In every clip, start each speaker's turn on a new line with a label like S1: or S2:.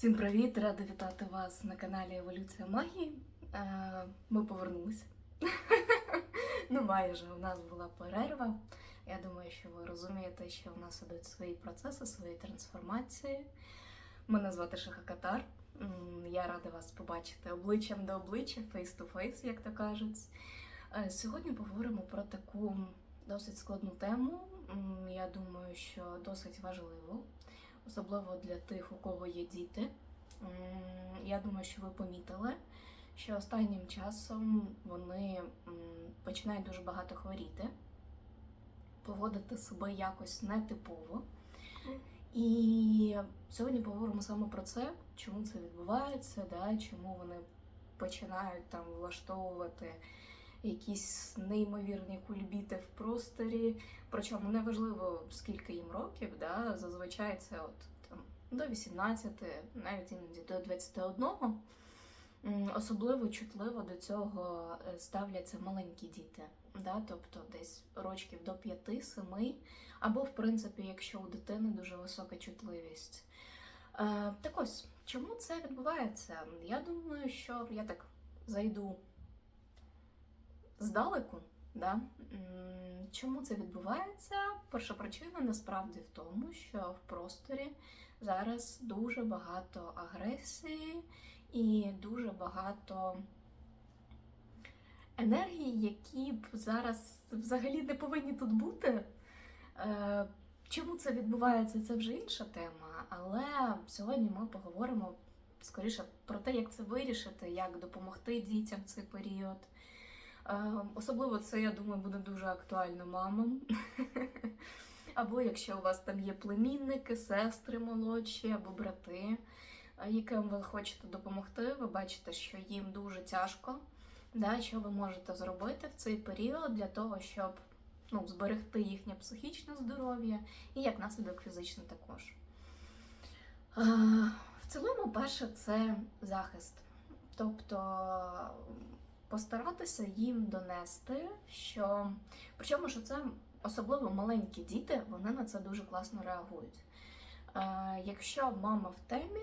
S1: Всім привіт! Рада вітати вас на каналі Еволюція Магії. Е, Ми повернулися. Ну, майже у нас була перерва. Я думаю, що ви розумієте, що в нас ідуть свої процеси, свої трансформації. Мене звати Шаха Катар. Я рада вас побачити обличчям до обличчя, face-to-face, як то кажуть. Е, Сьогодні поговоримо про таку досить складну тему. Я думаю, що досить важливу особливо для тих, у кого є діти. Я думаю, що ви помітили, що останнім часом вони починають дуже багато хворіти, поводити себе якось нетипово. І сьогодні поговоримо саме про це, чому це відбувається, да, чому вони починають там влаштовувати якісь неймовірні кульбіти в просторі, Причому неважливо, скільки їм років, да, зазвичай це от там до 18, навіть іноді до 21. М, Особливо чутливо до цього е, ставляться маленькі діти, да, тобто десь рочків до 5-7, або, в принципі, якщо у дитини дуже висока чутливість. Е, так ось, чому це відбувається? Я думаю, що я так зайду здалеку. Да? Чому це відбувається? Перша причина насправді в тому, що в просторі зараз дуже багато агресії і дуже багато енергії, які б зараз взагалі не повинні тут бути. Е, Чому це відбувається, це вже інша тема, але сьогодні ми поговоримо скоріше про те, як це вирішити, як допомогти дітям в цей період. Е, Особливо це, я думаю, буде дуже актуально мамам. Або якщо у вас там є племінники, сестри молодші або брати, е, яким ви хочете допомогти, ви бачите, що їм дуже тяжко. Да, що ви можете зробити в цей період для того, щоб ну, зберегти їхнє психічне здоров'я і як наслідок фізичне також. Е, В цілому, перше, це захист. Тобто постаратися їм донести, що причому, що це особливо маленькі діти, вони на це дуже класно реагують. Е, якщо мама в темі,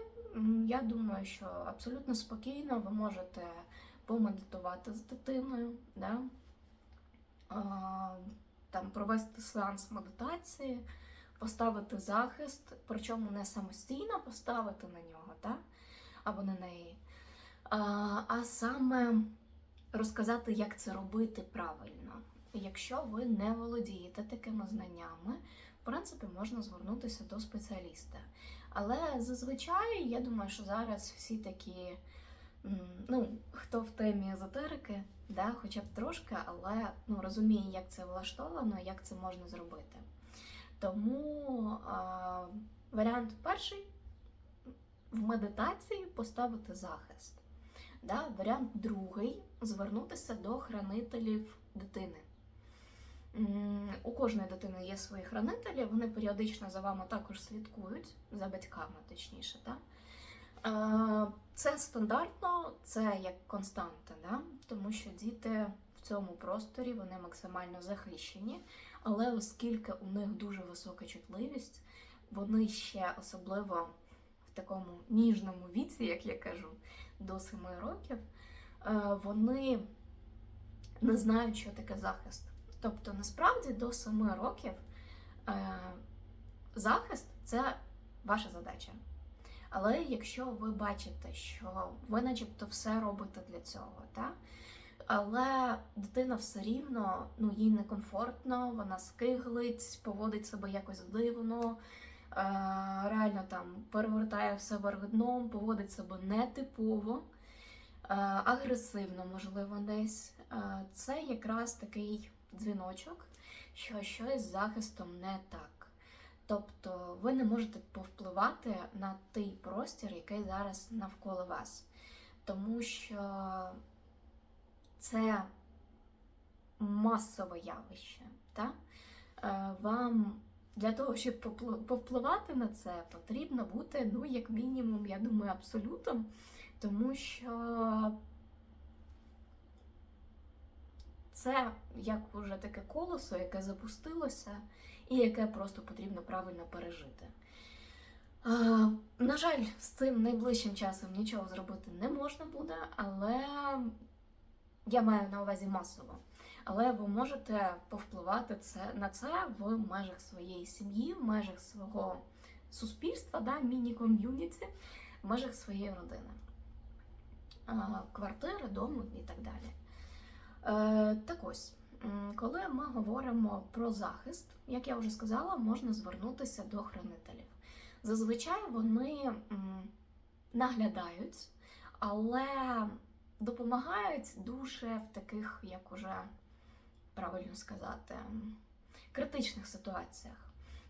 S1: я думаю, що абсолютно спокійно ви можете помедитувати з дитиною, да? е, там, провести сеанс медитації, поставити захист, причому не самостійно поставити на нього, да? або на неї, а, а саме розказати, як це робити правильно. Якщо ви не володієте такими знаннями, в принципі, можна звернутися до спеціаліста. Але зазвичай, я думаю, що зараз всі такі, ну, хто в темі езотерики, да, хоча б трошки, але ну, розуміє, як це влаштовано, як це можна зробити. Тому а, варіант перший в медитації поставити захист. Да? Варіант другий звернутися до хранителів дитини. У кожної дитини є свої хранителі, вони періодично за вами також слідкують, за батьками, точніше. Да? Це стандартно, це як константа, да? тому що діти в цьому просторі вони максимально захищені, але оскільки у них дуже висока чутливість, вони ще особливо в такому ніжному віці, як я кажу, до 7 років, е, вони не знають, що таке захист. Тобто, насправді до 7 років е, захист це ваша задача. Але якщо ви бачите, що ви начебто все робите для цього, та? але дитина все рівно, ну їй некомфортно, вона скиглить, поводить себе якось дивно, реально там перевертає все вверх дном, поводить себе нетипово, е, агресивно, можливо, десь. Е, Це якраз такий дзвіночок, що щось з захистом не так. Тобто ви не можете повпливати на той простір, який зараз навколо вас. Тому що це масове явище. Та? Е, Вам для того, щоб повпливати на це, потрібно бути, ну, як мінімум, я думаю, абсолютом, тому що це як уже таке колесо, яке запустилося, і яке просто потрібно правильно пережити. На жаль, з цим найближчим часом нічого зробити не можна буде, але я маю на увазі масово. Але ви можете повпливати це, на це в межах своєї сім'ї, в межах свого суспільства, да, міні-ком'юніті, в межах своєї родини, квартири, дому і так далі. Е, так ось, коли ми говоримо про захист, як я вже сказала, можна звернутися до хранителів. Зазвичай вони наглядають, але допомагають дуже в таких, як уже правильно сказати, критичних ситуаціях.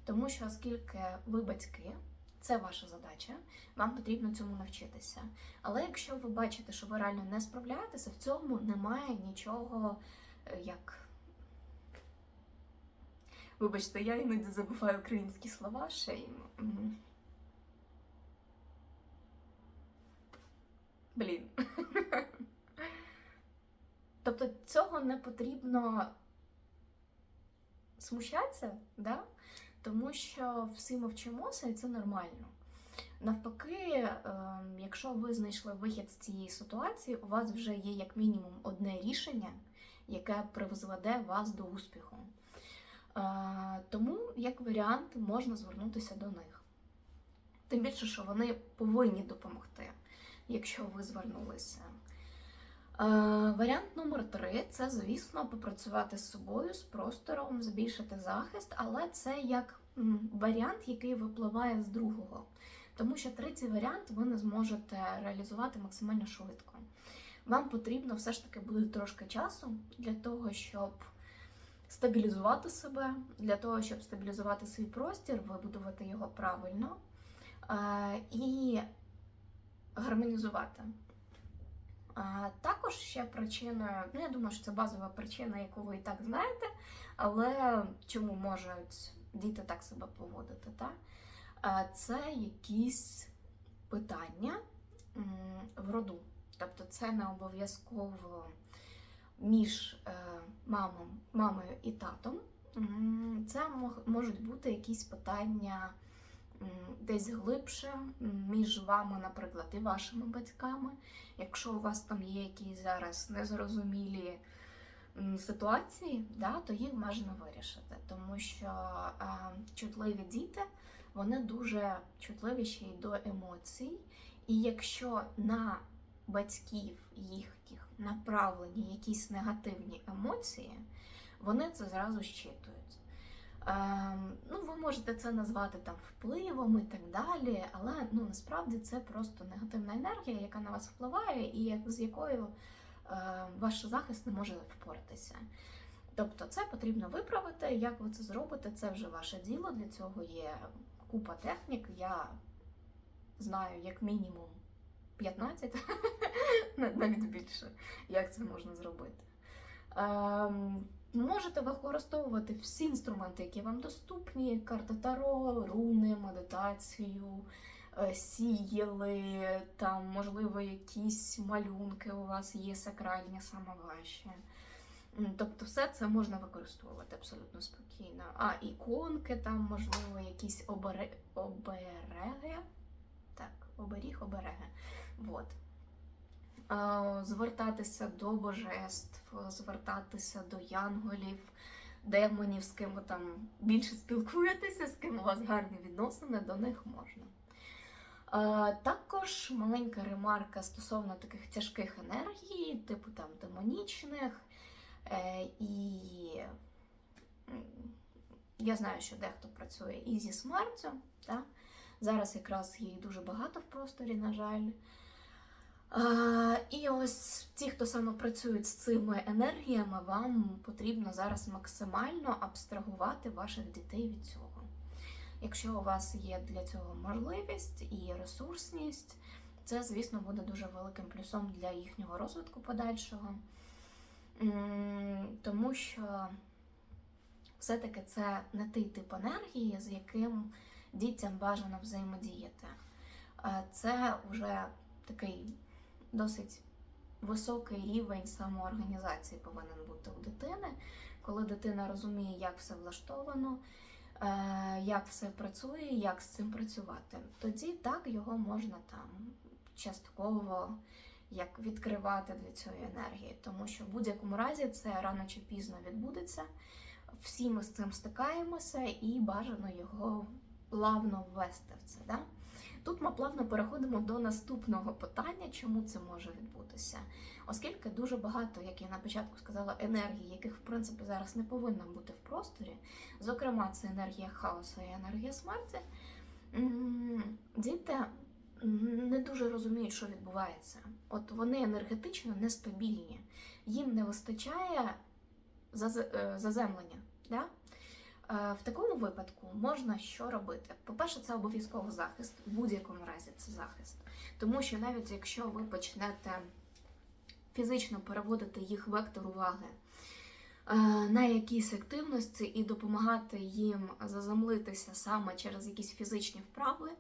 S1: Тому що, оскільки ви батьки, це ваша задача, вам потрібно цьому навчитися. Але якщо ви бачите, що ви реально не справляєтеся, в цьому немає нічого е, як. Вибачте, я іноді забуваю українські слова ще й. Блін. Тобто цього не потрібно смущатися, да? тому що всі ми і це нормально. Навпаки, ем, якщо ви знайшли вихід з цієї ситуації, у вас вже є як мінімум одне рішення, яке призведе вас до успіху. Е, Тому, як варіант, можна звернутися до них. Тим більше, що вони повинні допомогти, якщо ви звернулися. Е, Варіант номер три це, звісно, попрацювати з собою, з простором, збільшити захист, але це як варіант, який випливає з другого. Тому що третій варіант ви не зможете реалізувати максимально швидко. Вам потрібно все ж таки буде трошки часу для того, щоб стабілізувати себе, для того, щоб стабілізувати свій простір, вибудувати його правильно е, і гармонізувати. А, також ще причиною, ну я думаю, що це базова причина, яку ви і так знаєте, але чому можуть діти так себе поводити? Так? Це якісь питання в роду. Тобто це не обов'язково між е, мамом, мамою і татом. Це можуть бути якісь питання десь глибше між вами, наприклад, і вашими батьками. Якщо у вас там є якісь зараз незрозумілі ситуації, да, то їх можна вирішити, тому що е, чутливі діти вони дуже чутливі ще й до емоцій. І якщо на батьків їхніх направлені якісь негативні емоції, вони це зразу щитують. Ем, ну, ви можете це назвати там впливом і так далі, але ну насправді це просто негативна енергія, яка на вас впливає, і з якою е, ваш захист не може впоратися. Тобто, це потрібно виправити. Як ви це зробите, це вже ваше діло. Для цього є купа технік. Я знаю як мінімум 15, навіть більше, як це можна зробити. Можете використовувати всі інструменти, які вам доступні: карта Таро, руни, медитацію, е, сіяли, там, можливо, якісь малюнки у вас є сакральні, саме ваші. Тобто, все це можна використовувати абсолютно спокійно. А іконки, там, можливо, якісь обере... обереги. Так, оберіг, обереги. Вот. Звертатися до божеств, звертатися до янголів, демонів, з ким ви там більше спілкуєтеся, з ким у вас гарні відносини, до них можна. Також маленька ремарка стосовно таких тяжких енергій, типу там демонічних. Е, І я знаю, що дехто працює і зі смертю. Зараз якраз її дуже багато в просторі, на жаль. І ось ті, хто саме працюють з цими енергіями, вам потрібно зараз максимально абстрагувати ваших дітей від цього. Якщо у вас є для цього можливість і ресурсність, це, звісно, буде дуже великим плюсом для їхнього розвитку подальшого. Тому що все-таки це не той тип енергії, з яким дітям бажано взаємодіяти. Це вже такий досить високий рівень самоорганізації повинен бути у дитини, коли дитина розуміє, як все влаштовано, е, як все працює, як з цим працювати. Тоді так його можна там частково як відкривати для цієї енергії, тому що в будь-якому разі це рано чи пізно відбудеться. Всі ми з цим стикаємося, і бажано його плавно ввести в це. Да? Тут ми плавно переходимо до наступного питання, чому це може відбутися. Оскільки дуже багато, як я на початку сказала, енергій, яких в принципі зараз не повинно бути в просторі, зокрема, це енергія хаосу і енергія смерті. Діти не дуже розуміють, що відбувається. От вони енергетично нестабільні, їм не вистачає е, заземлення. Да? В такому випадку можна що робити? По-перше, це обов'язково захист, в будь-якому разі це захист. Тому що навіть якщо ви почнете фізично переводити їх вектор уваги е, на якісь активності і допомагати їм заземлитися саме через якісь фізичні вправи,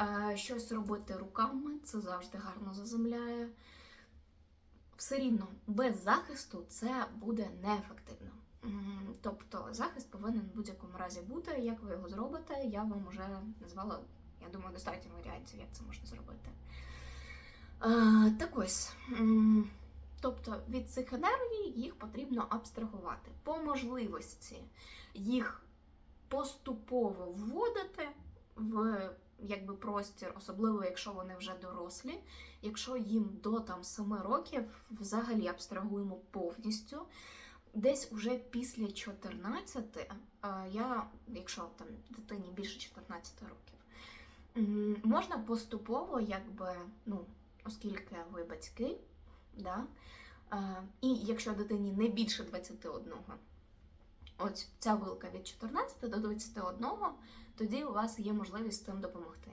S1: е, щось робити руками, це завжди гарно заземляє. Все рівно без захисту це буде неефективно. Тобто захист повинен в будь-якому разі бути. Як ви його зробите, я вам вже назвала, я думаю, достатньо варіантів, як це можна зробити. Так ось. Тобто від цих енергій їх потрібно абстрагувати. По можливості їх поступово вводити в якби простір, особливо якщо вони вже дорослі. Якщо їм до там 7 років взагалі абстрагуємо повністю. Десь уже після 14, е, я, якщо там дитині більше 14 років, можна поступово, якби, ну, оскільки ви батьки, да, і якщо дитині не більше 21, ось ця вилка від 14 до 21, тоді у вас є можливість цим допомогти.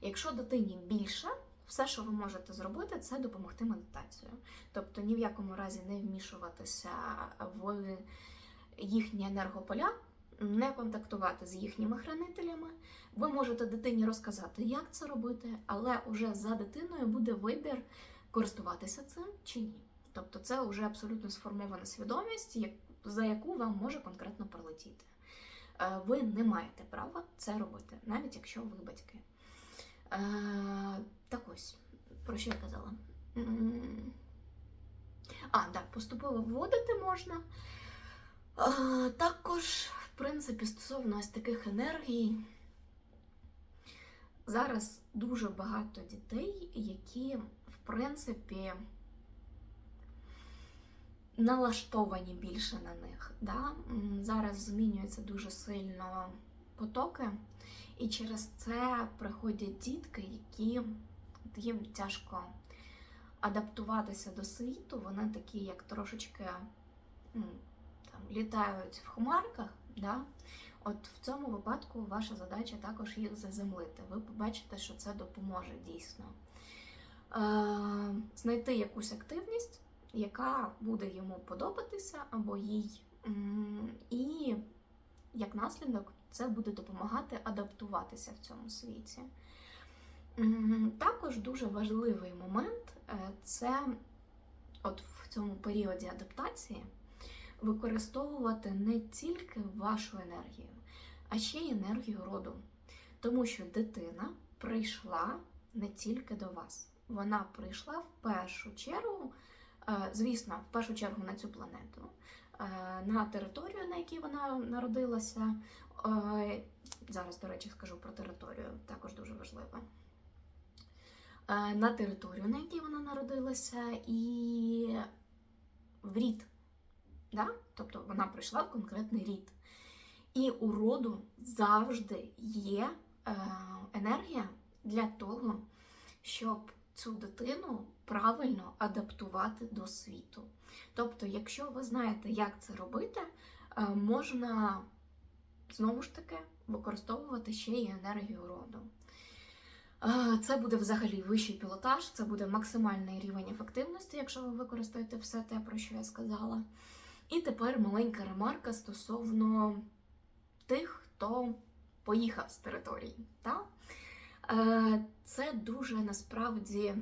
S1: Якщо дитині більше, все, що ви можете зробити, це допомогти медитацією. Тобто ні в якому разі не вмішуватися в їхні енергополя, не контактувати з їхніми хранителями. Ви можете дитині розказати, як це робити, але вже за дитиною буде вибір користуватися цим чи ні. Тобто це вже абсолютно сформована свідомість, за яку вам може конкретно прилетіти. Е, Ви не маєте права це робити, навіть якщо ви батьки. Так ось, про що я казала? А, так, поступово вводити можна. Також, в принципі, стосовно ось таких енергій, зараз дуже багато дітей, які, в принципі, налаштовані більше на них. Да? Зараз змінюються дуже сильно потоки, і через це приходять дітки, які їм тяжко адаптуватися до світу. Вони такі, як трошечки там, літають в хмарках. Да? От в цьому випадку ваша задача також їх заземлити. Ви побачите, що це допоможе дійсно. Е, знайти якусь активність, яка буде йому подобатися або їй. І як наслідок це буде допомагати адаптуватися в цьому світі. Також дуже важливий момент е, це от в цьому періоді адаптації використовувати не тільки вашу енергію, а ще й енергію роду. Тому що дитина прийшла не тільки до вас. Вона прийшла в першу чергу, е, звісно, в першу чергу на цю планету, е, на територію, на якій вона народилася. Зараз, до речі, скажу про територію, також дуже важливо. Е, На територію, на якій вона народилася, і в рід. Да? Тобто вона прийшла в конкретний рід. І у роду завжди є е, енергія для того, щоб цю дитину правильно адаптувати до світу. Тобто, якщо ви знаєте, як це робити, е, можна знову ж таки використовувати ще й енергію роду. Це буде взагалі вищий пілотаж, це буде максимальний рівень ефективності, якщо ви використаєте все те, про що я сказала. І тепер маленька ремарка стосовно тих, хто поїхав з території. Та? Е, Це дуже насправді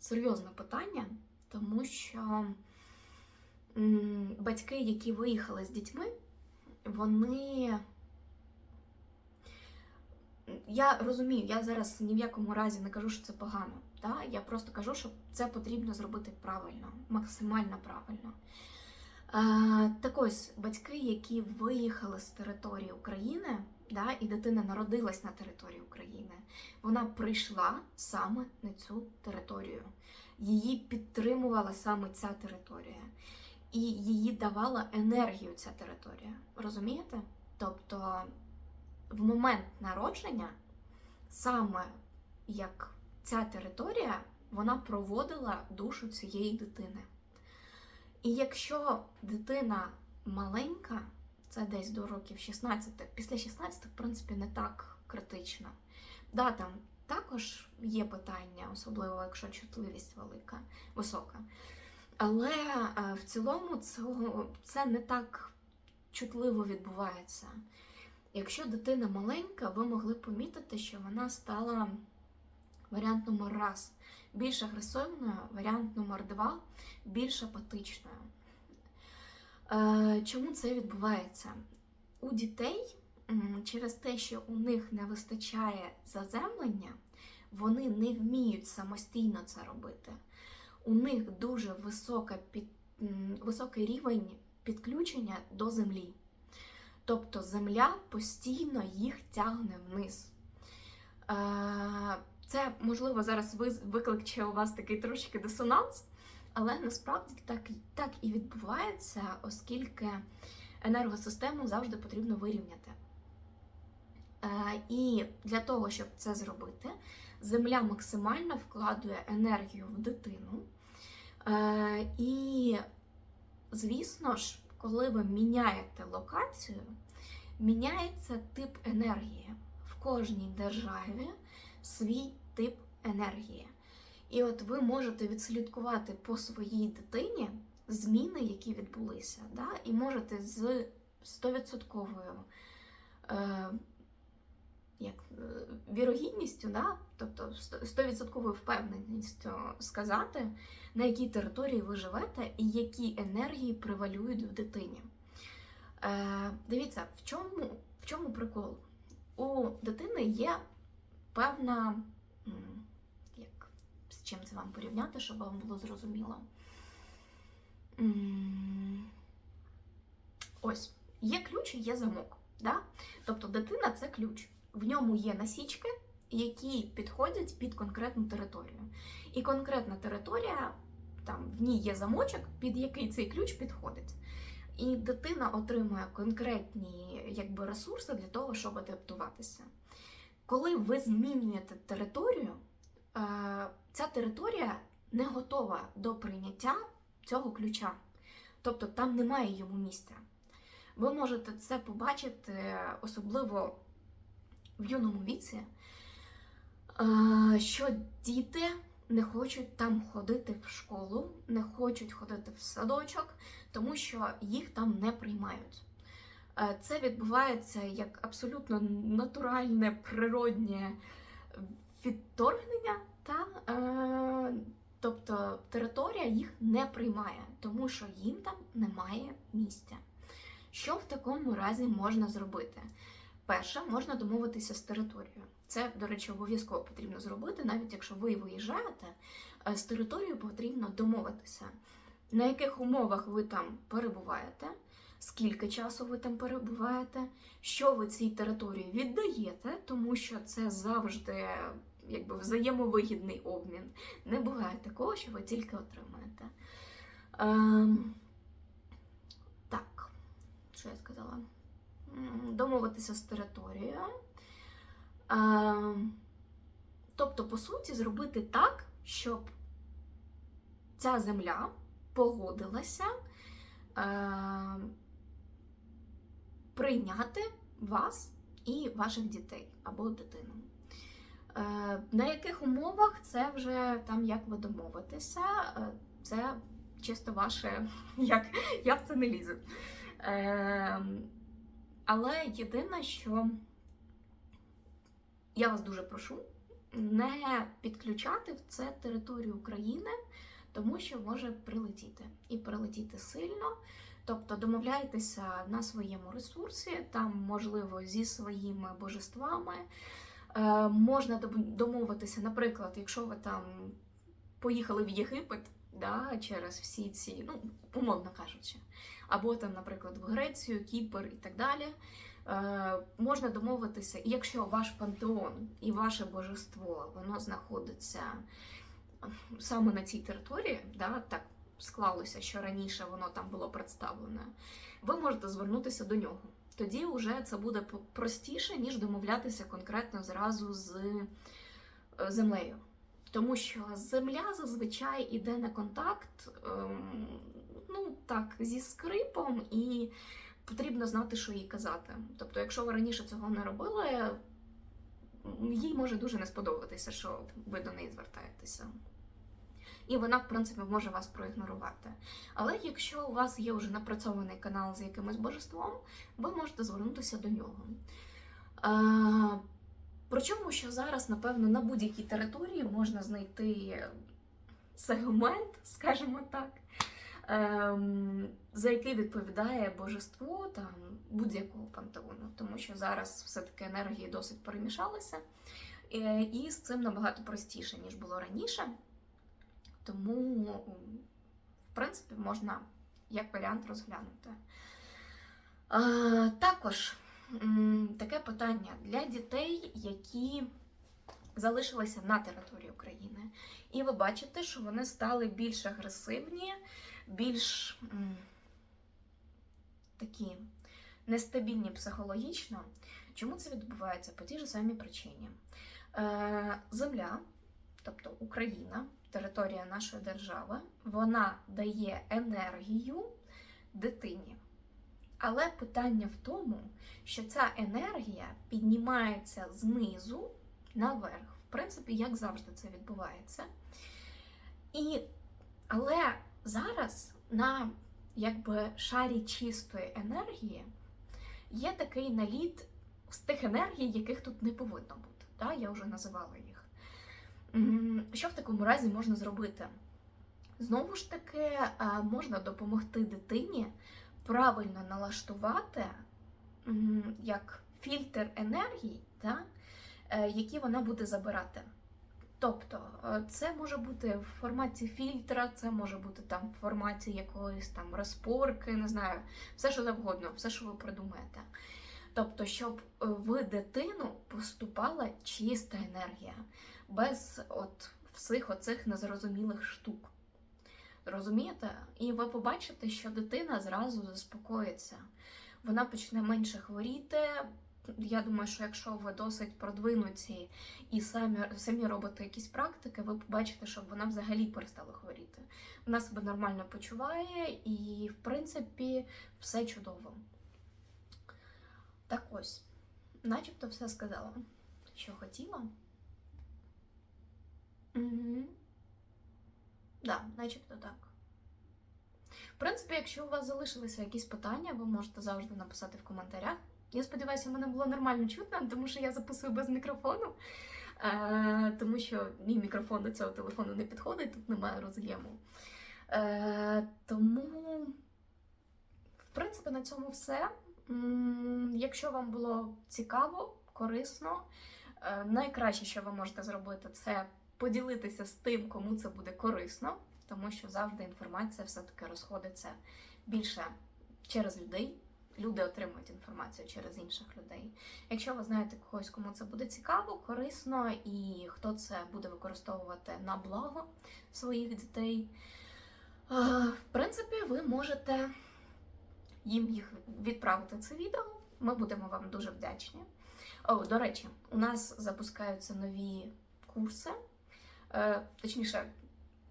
S1: серйозне питання, тому що батьки, які виїхали з дітьми, вони я розумію, я зараз ні в якому разі не кажу, що це погано. Да? Я просто кажу, що це потрібно зробити правильно, максимально правильно. Е, так ось батьки, які виїхали з території України, да, і дитина народилась на території України, вона прийшла саме на цю територію. Її підтримувала саме ця територія. І її давала енергію ця територія. Розумієте? Тобто в момент народження, саме як ця територія, вона проводила душу цієї дитини. І якщо дитина маленька, це десь до років 16, після 16, в принципі, не так критично. Да, там також є питання, особливо якщо чутливість велика, висока. Але е, в цілому це не так чутливо відбувається. Якщо дитина маленька, ви могли помітити, що вона стала варіант номер раз більш агресивною, варіант номер два більш апатичною. Е, Чому це відбувається? У дітей через те, що у них не вистачає заземлення, вони не вміють самостійно це робити. У них дуже висока під, високий рівень підключення до землі. Тобто земля постійно їх тягне вниз. Е, Це, можливо, зараз викличе у вас такий трошки дисонанс, але насправді так, так і відбувається, оскільки енергосистему завжди потрібно вирівняти. Е, І для того, щоб це зробити, земля максимально вкладує енергію в дитину. Е, І, звісно ж, коли ви міняєте локацію, міняється тип енергії. В кожній державі свій тип енергії. І от ви можете відслідкувати по своїй дитині зміни, які відбулися, да? і можете з 100% е, як, е, вірогідністю, да? тобто 100% впевненістю сказати, на якій території ви живете і які енергії превалюють в дитині. Е, дивіться, в чому, в чому прикол? У дитини є певна, як, з чим це вам порівняти, щоб вам було зрозуміло. Ось, є ключ і є замок. Да? Тобто дитина це ключ. В ньому є насічки, які підходять під конкретну територію. І конкретна територія, там в ній є замочок, під який цей ключ підходить. І дитина отримує конкретні якби, ресурси для того, щоб адаптуватися. Коли ви змінюєте територію, е, ця територія не готова до прийняття цього ключа. Тобто там немає йому місця. Ви можете це побачити особливо в юному віці, е, що діти не хочуть там ходити в школу, не хочуть ходити в садочок, тому що їх там не приймають. Е, Це відбувається як абсолютно натуральне природнє відторгнення, та, е, тобто територія їх не приймає, тому що їм там немає місця. Що в такому разі можна зробити? Перше, можна домовитися з територією. Це, до речі, обов'язково потрібно зробити, навіть якщо ви виїжджаєте, е, з територією потрібно домовитися, на яких умовах ви там перебуваєте, скільки часу ви там перебуваєте, що ви цій території віддаєте, тому що це завжди якби взаємовигідний обмін. Не буває такого, що ви тільки отримаєте. Ем, так, що я сказала? Домовитися з територією. Ем, тобто, по суті, зробити так, щоб ця земля погодилася ем, прийняти вас і ваших дітей або дитину. Е, На яких умовах це вже там як ви домовитеся, е, це чисто ваше, як я в це не лізу. Але єдине, що я вас дуже прошу не підключати в це територію України, тому що може прилетіти. І прилетіти сильно. Тобто домовляйтеся на своєму ресурсі, там, можливо, зі своїми божествами, Е, можна домовитися, наприклад, якщо ви там поїхали в Єгипет да, через всі ці, ну, умовно кажучи, або там, наприклад, в Грецію, Кіпр і так далі. Е, можна домовитися, якщо ваш пантеон і ваше божество воно знаходиться саме на цій території, да, так склалося, що раніше воно там було представлене, ви можете звернутися до нього. Тоді вже це буде простіше, ніж домовлятися конкретно зразу з е, землею. Тому що земля зазвичай іде на контакт, ем, ну так, зі скрипом, і потрібно знати, що їй казати. Тобто, якщо ви раніше цього не робили, їй може дуже не сподобатися, що ви до неї звертаєтеся. І вона, в принципі, може вас проігнорувати. Але якщо у вас є вже напрацьований канал з якимось божеством, ви можете звернутися до нього. Е, Причому, що зараз, напевно, на будь-якій території можна знайти сегмент, скажімо так, за який відповідає божество там будь-якого пантеону, тому що зараз все-таки енергії досить перемішалися, е, і з цим набагато простіше, ніж було раніше. Тому, в принципі, можна як варіант розглянути. Також таке питання для дітей, які залишилися на території України. І ви бачите, що вони стали більш агресивні, більш такі нестабільні психологічно. Чому це відбувається? По тій ж самій причині. Е, земля, тобто Україна, територія нашої держави, вона дає енергію дитині. Але питання в тому, що ця енергія піднімається знизу наверх. В принципі, як завжди це відбувається. І, але зараз на якби, шарі чистої енергії є такий наліт з тих енергій, яких тут не повинно бути. Да? Я вже називала їх. Що в такому разі можна зробити? Знову ж таки, е, можна допомогти дитині правильно налаштувати як фільтр енергій, да, е, які вона буде забирати. Тобто, е, це може бути в форматі фільтра, це може бути там в форматі якоїсь там розпорки, не знаю, все що завгодно, все, що ви придумаєте. Тобто, щоб е, в дитину поступала чиста енергія, без от всіх оцих незрозумілих штук. Розумієте? І ви побачите, що дитина зразу заспокоїться. Вона почне менше хворіти. Я думаю, що якщо ви досить продвинуті і самі, самі робите якісь практики, ви побачите, що вона взагалі перестала хворіти. Вона себе нормально почуває і, в принципі, все чудово. Так ось, начебто все сказала, що хотіла. Угу. Да, начебто так. В принципі, якщо у вас залишилися якісь питання, ви можете завжди написати в коментарях. Я сподіваюся, мене було нормально чутно, тому що я записую без мікрофону, е, тому що мій мікрофон до цього телефону не підходить, тут немає роз'єму. Е, тому, в принципі, на цьому все. Якщо вам було цікаво, корисно, е, найкраще, що ви можете зробити, це поділитися з тим, кому це буде корисно, тому що завжди інформація все-таки розходиться більше через людей. Люди отримують інформацію через інших людей. Якщо ви знаєте когось, кому це буде цікаво, корисно, і хто це буде використовувати на благо своїх дітей, е, в принципі, ви можете їм їх відправити це відео. Ми будемо вам дуже вдячні. О, до речі, у нас запускаються нові курси. Е, точніше,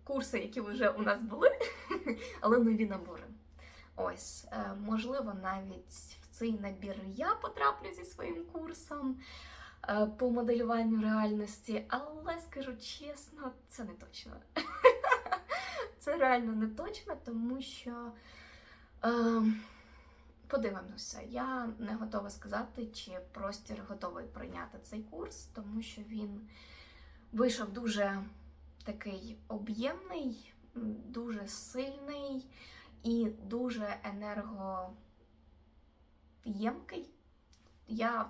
S1: курси, які вже у нас були, але нові набори. Ось, е, можливо, навіть в цей набір я потраплю зі своїм курсом е, по моделюванню реальності, але скажу чесно, це не точно. Це реально не точно, тому що е, подивимося, я не готова сказати, чи простір готовий прийняти цей курс, тому що він вийшов дуже такий об'ємний, дуже сильний і дуже енергоємкий. Я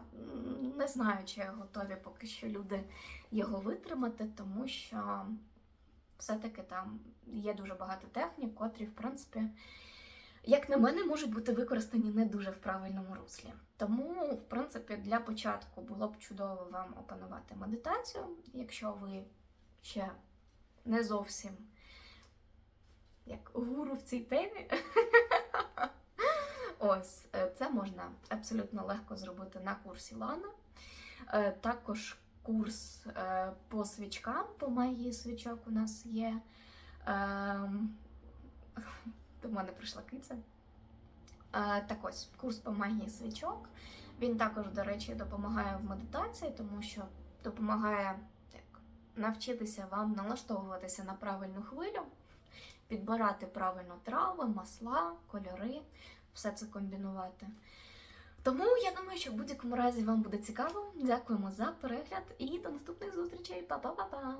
S1: не знаю, чи готові поки що люди його витримати, тому що все-таки там є дуже багато технік, котрі, в принципі, як на мене, можуть бути використані не дуже в правильному руслі. Тому, в принципі, для початку було б чудово вам опанувати медитацію, якщо ви ще не зовсім як гуру в цій темі. Ось е, це можна абсолютно легко зробити на курсі Лана. Е, Також курс е, по свічкам, по магії свічок у нас є. Ем, До мене прийшла киця. Так ось, курс по магії свічок. Він також, до речі, допомагає в медитації, тому що допомагає як, навчитися вам налаштовуватися на правильну хвилю, підбирати правильно трави, масла, кольори, все це комбінувати. Тому я думаю, що в будь-якому разі вам буде цікаво. Дякуємо за перегляд і до наступних зустрічей. Па-па-па-па!